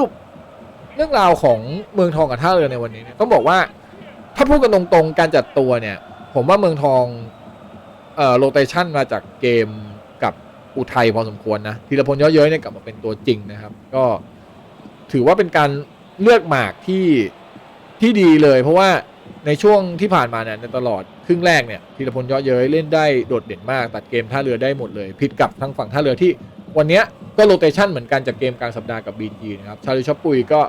รุปเรื่องราวของเมืองทองกับท่าเรือในวันนี้เนี่ยต้องบอกว่า ถ้าพูดกันตรงๆการจัดตัวเนี่ย ผมว่าเมืองทองเอ่อโรเตชันมาจากเกมกับอุทัยพอสมควรนะธีรพลเยอะเย้ยเนี่ยกลับมาเป็นตัวจริงนะครับ ก็ถือว่าเป็นการเลือกหมากที่ที่ดีเลย เพราะว่าในช่วงที่ผ่านมาเนี่ยในตลอดครึ่งแรกเนี่ยธีรพลเยอะเย้ยเล่นได้โดดเด่นมาก ตัดเกมท่าเรือได้หมดเลย ผิดกับทางฝั่งท่าเรือที่ วันนี้ก็โรเตชันเหมือนกันจากเกมกลางสัปดาห์กับบีจีนะครับ ชาลิชอปปุยก็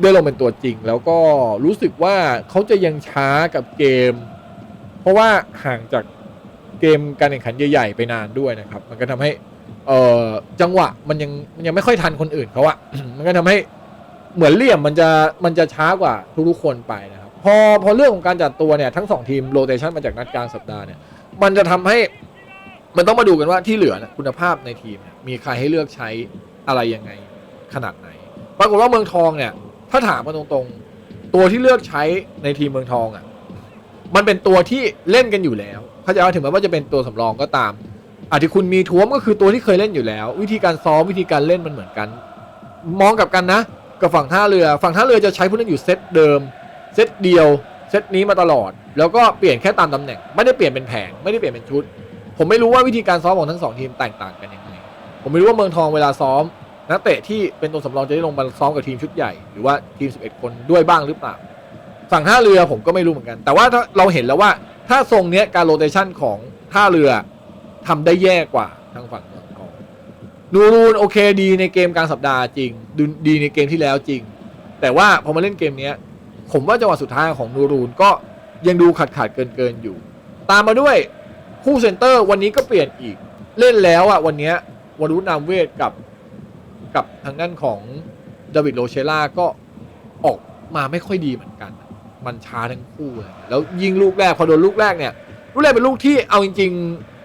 ได้ลงเป็นตัวจริง แล้วก็รู้สึกว่าเขาจะยังช้ากับเกม เพราะว่าห่างจากเกมการแข่งขันใหญ่ๆไปนานด้วยนะครับ มันก็ทำให้เอ่อจังหวะมันยังมันยังไม่ค่อยทันคนอื่นเขาอะมันก็ทำให้เหมือนเหลี่ยมมันจะมันจะช้ากว่าทุกๆคนไปนะครับ พอพอเรื่องของการจัดตัวเนี่ยทั้งสองทีมโรเตชันมาจากนัดกลางสัปดาห์เนี่ยมันจะทำให้ มันต้องมาดูกันว่าที่เหลือนะคุณภาพในทีมเนี่ยมีใครให้เลือกใช้อะไรยังไงขนาดไหน ปรากฏว่าเมืองทองเนี่ย ถ้าถามมาตรงๆ ตัวที่เลือกใช้ในทีมเมืองทองอะ่ะ มันเป็นตัวที่เล่นกันอยู่แล้วเข้าใจว่าถึงแม้ว่าจะเป็นตัวสำรองก็ตาม อาจจะคุณมีท้วมก็คือตัวที่เคยเล่นอยู่แล้ว วิธีการซ้อมวิธีการเล่นมันเหมือนกัน มองกับกันนะ กับฝั่งท่าเรือ ฝั่งท่าเรือจะใช้ผู้เล่นอยู่เซตเดิม เซตเดียว เซตนี้มาตลอด แล้วก็เปลี่ยนแค่ตามตำแหน่ง ไม่ได้เปลี่ยนเป็นแผง ไม่ได้เปลี่ยนเป็นชุด ผมไม่รู้ว่าวิธีการซ้อมของทั้งสองทีมแตกต่างกันยังไงผมไม่รู้ว่าเมืองทองเวลาซ้อม นักเตะที่เป็นตัวสำรองจะได้ลงมาซ้อมกับทีมชุดใหญ่หรือว่าทีม 11 คนด้วยบ้างหรือเปล่าฝั่งท่าเรือผมก็ไม่รู้เหมือนกัน แต่ว่าถ้าเราเห็นแล้วว่าถ้าทรงเนี้ยการโรเตชันของท่าเรือทำได้แย่กว่าทางฝั่งเมืองทองนูรูนโอเคดีในเกมกลางสัปดาห์จริงดดีในเกมที่แล้วจริง แต่ว่าพอมาเล่นเกมเนี้ยผมว่าจังหวะสุดท้ายของนูรูนก็ยังดูขาดขาดเกินเกินๆอยู่ ตามมาด้วย คู่เซนเตอร์วันนี้ก็เปลี่ยนอีกเล่นแล้วอะวันนี้วรุษนามเวทกับกับทางด้านของดาวิดโรเชล่าก็ออกมาไม่ค่อยดีเหมือนกัน มันช้าทั้งคู่เลยแล้วยิงลูกแรกพอโดนลูกแรกเนี่ย ลูกแรกเป็นลูกที่เอาจริง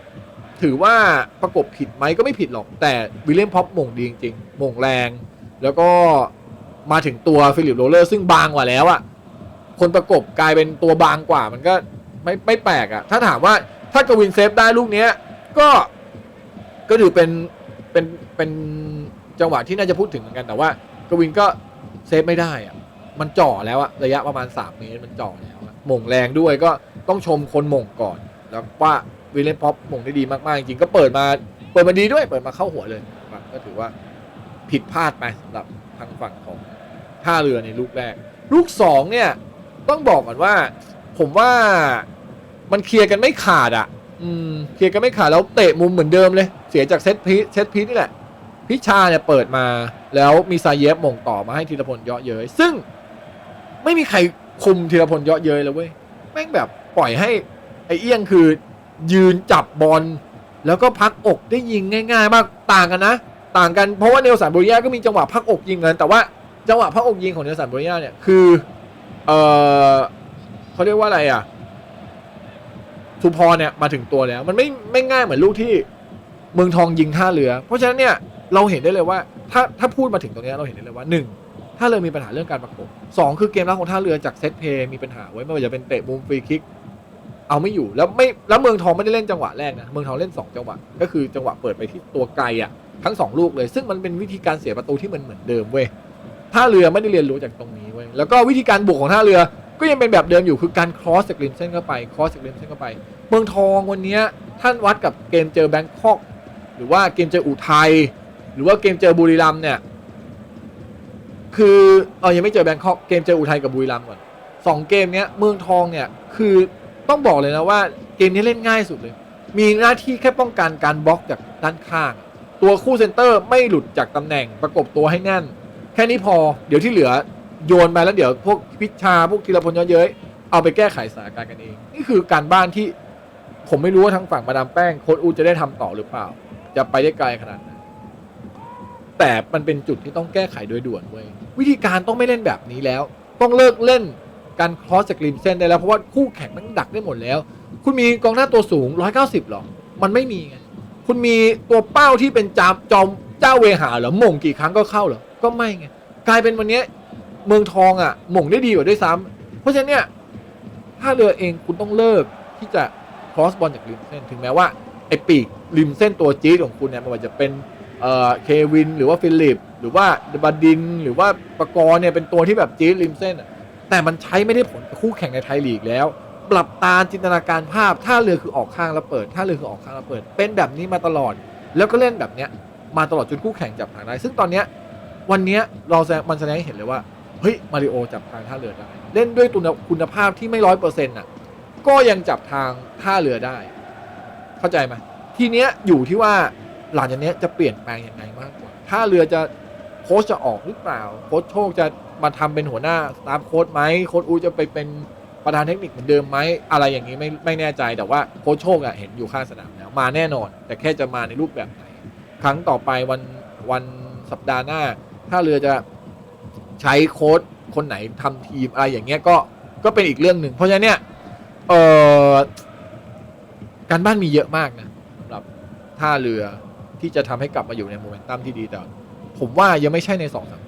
ๆ ถือว่าประกบผิดไหมก็ไม่ผิดหรอก แต่วิลเลียมพ็อปมงดีจริงๆมงแรง แล้วก็มาถึงตัวฟิลิปโรเลอร์ซึ่งบางกว่าแล้วอะคนประกบกลายเป็นตัวบางกว่ามันก็ไม่ไม่แปลกอะถ้าถามว่า ถ้ากวินเซฟได้ลูกเนี้ย ก็ก็ถือเป็นเป็นเป็นจังหวะที่น่าจะพูดถึงเหมือนกันแต่ว่ากวินก็เซฟไม่ได้อะมันจ่อแล้วอะระยะประมาณ 3 เมตรมันจ่อแล้วหม่งแรงด้วยก็ต้องชมคนหม่งก่อน แล้วว่าวิลเลนพ็อปหม่งได้ดีมากๆ จริงก็เปิดมาเปิดมาดีด้วยเปิดมาเข้าหัวเลยครับก็ถือว่าผิดพลาดไปสำหรับทางฝั่งของท่าเรือในลูกแรก ลูกสองเนี่ยต้องบอกก่อนว่า ผมว่า มันเคลียร์กันไม่ขาดอะ อืมเคลียร์กันไม่ขาดแล้วเตะมุมเหมือนเดิมเลย เสียจากเซตพีซเซตพีซนี่แหละ พิชาเนี่ยเปิดมา แล้วมีซาเยฟหม่งต่อมาให้ธีรพลเยาะเย้ยซึ่งไม่มีใครคุมธีรพลเยาะเย้ยเลยเว้ยแม่งแบบปล่อยให้ไอ้เอี้ยงคือ ยืนจับบอลแล้วก็พักอกได้ยิงง่าย ๆ มากต่างกันนะ ต่างกันเพราะว่าเนลสันโบริยาก็มีจังหวะพักอกยิงเหมือนกันแต่ว่าจังหวะพักอกยิงของเนลสันโบริยาเนี่ยคือเออเขาเรียกว่าอะไรอะ สุพรเนี่ยมาถึงตัวแล้ว มันไม่ไม่ง่ายเหมือนลูกที่เมืองทองยิงท่าเรือ เพราะฉะนั้นเนี่ยเราเห็นได้เลยว่า ถ้าถ้าพูดมาถึงตรงเนี้ยเราเห็นได้เลยว่าหนึ่งท่าเรือมีปัญหาเรื่องการประกบสองคือเกมรับของท่าเรือจากเซตเพย์มีปัญหาไว้ไม่ว่าจะเป็นเตะมุมฟรีคิกเอาไม่อยู่แล้วไม่แล้วเมืองทองไม่ได้เล่นจังหวะแรกนะเมืองทองเล่น 2 จังหวะก็คือจังหวะเปิดไปที่ตัวไกลอะทั้ง 2 ลูกเลย ซึ่งมันเป็นวิธีการเสียประตูที่มันเหมือนเดิมเว้ยท่าเรือไม่ได้เรียนรู้จากตรงนี้เว้ยแล้วก็วิธีการบุกของท่าเรือ ก็ยังเป็นแบบเดิมอยู่คือการครอสจากริมเส้นเข้าไปครอสจากริมเส้นเข้าไป เมืองทองวันนี้ท่านวัดกับเกมเจอแบงคอกหรือว่าเกมเจออุทัยหรือว่าเกมเจอบุรีรัมเนี่ย คือเออยังไม่เจอแบงคอกเกมเจออุทัยกับบุรีรัมก่อนสองเกมเนี้ยเมืองทองเนี่ยคือต้องบอกเลยนะว่าเกมนี้เล่นง่ายสุดเลย มีหน้าที่แค่ป้องกันการบล็อกจากด้านข้าง ตัวคู่เซนเตอร์ไม่หลุดจากตำแหน่งประกบตัวให้แน่น แค่นี้พอเดี๋ยวที่เหลือ โยนไปแล้วเดี๋ยวพวกพิชชาพวกธีรพลเยอะๆเอาไปแก้ไขสถานการณ์กันเอง นี่คือการบ้านที่ผมไม่รู้ว่าทางฝั่งมาดามแป้งโค้ดอูจะได้ทำต่อหรือเปล่า จะไปได้ไกลขนาดนั้นแต่มันเป็นจุดที่ต้องแก้ไขโดยด่วนเว้ยวิธีการต้องไม่เล่นแบบนี้แล้ว ต้องเลิกเล่นการครอสจากริมเส้นได้แล้ว เพราะว่าคู่แข่งมันดักได้หมดแล้ว คุณมีกองหน้าตัวสูง 190หรอ มันไม่มีไงคุณมีตัวเป้าที่เป็นจามจอมเจ้าเวหาเหรอหม่งกี่ครั้งก็เข้าเหรอก็ไม่ไงกลายเป็นวันนี้ เมืองทองอะหม่งได้ดีกว่าด้วยซ้ำเพราะฉะนั้นเนี่ยถ้าเรือเองคุณต้องเลิกที่จะคอสบอลจากริมเส้นถึงแม้ว่าไอปีกริมเส้นตัวจี๊ดของคุณเนี่ยไมันจะเป็นเอ่อเควิน หรือว่าฟิลิป หรือว่าบาดิน หรือว่าปกรณ์เนี่ยเป็นตัวที่แบบจี๊ดริมเส้นแต่มันใช้ไม่ได้ผลคู่แข่งในไทยลีกแล้ว ปรับตาจินตนาการภาพท่าเรือคือออกข้างแล้วเปิดท่าเรือคือออกข้างแล้วเปิด เป็นแบบนี้มาตลอด แล้วก็เล่นแบบเนี้ยมาตลอดจนคู่แข่งจับทางได้ ซึ่งตอนเนี้ยวันเนี้ยเราแสดงมันแสดงให้เห็นเลยว่า เฮ้ยมาริโอจับทางท่าเรือได้ เล่นด้วยตัวคุณภาพที่ไม่ร้อยเปอร์เซ็นต์อะก็ยังจับทางท่าเรือได้ เข้าใจไหมทีเนี้ยอยู่ที่ว่าหลังจากเนี้ยจะเปลี่ยนแปลงยังไงมากกว่าท่าเรือจะโค้ชจะออกหรือเปล่าโค้ชโชคจะมาทำเป็นหัวหน้าสตาฟโค้ชไหมโค้ชอูจะไปเป็นประธานเทคนิคเหมือนเดิมไหมอะไรอย่างนี้ไม่ไม่แน่ใจแต่ว่าโค้ชโชคอะเห็นอยู่ข้างสนามแล้วมาแน่นอน แต่แค่จะมาในรูปแบบไหน ครั้งต่อไปวันวันสัปดาห์หน้า ถ้าเรือจะ ใช้โค้ดคนไหนทำทีมอะไรอย่างเงี้ยก็ก็เป็นอีกเรื่องหนึ่งเพราะฉะนั้นเนี่ยเออการบ้านมีเยอะมากนะสำหรับท่าเรือที่จะทำให้กลับมาอยู่ในโมเมนตัมที่ดีแต่ผมว่ายังไม่ใช่ในสองสาม